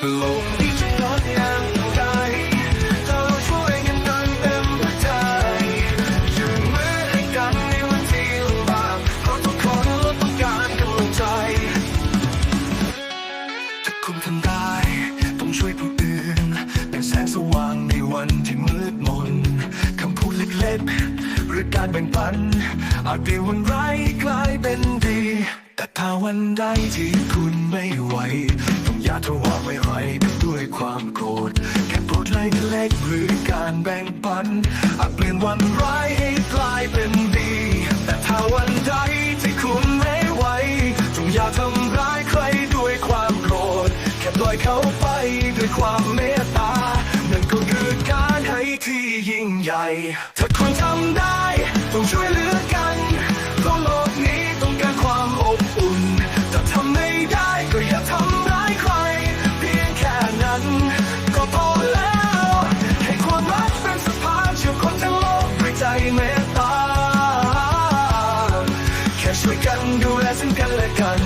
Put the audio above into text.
โลกนี้จะงดงามเท่าใดถ้าเราช่วยกันเดินเต็มหัวใจยืนมือให้กันในวันที่ลำบากเพราะทุกคนล้วนต้องการกำลังใจ ถ้าคุณทำได้ ต้องช่วยผู้อื่น เป็นแสงสว่างในวันที่มืดมนคำพูดเล็กๆหรือการแบ่งปัน อาจเปลี่ยนวันร้ายกลายเป็นดี แต่ถ้าวันใดที่คุณไม่ไหว อย่าทว่าไว้ไรด้วยความโกรธ แค่โปรดเล็กๆหรือการแบ่งปันอาจเปลี่ยนวันร้ายให้กลายเป็นดี แต่ถ้าวันใดที่คุณไม่ไหวจงอย่าทำร้ายใครด้วยความโกรธ แค่ปล่อยเขาไปด้วยความเมตตานั่นก็คือการให้ที่ยิ่งใหญ่ ถ้าคุณทำได้ต้องช่วยเหลือ เมตตาแค่ช่วยกันดูแลซึ่งกันและกัน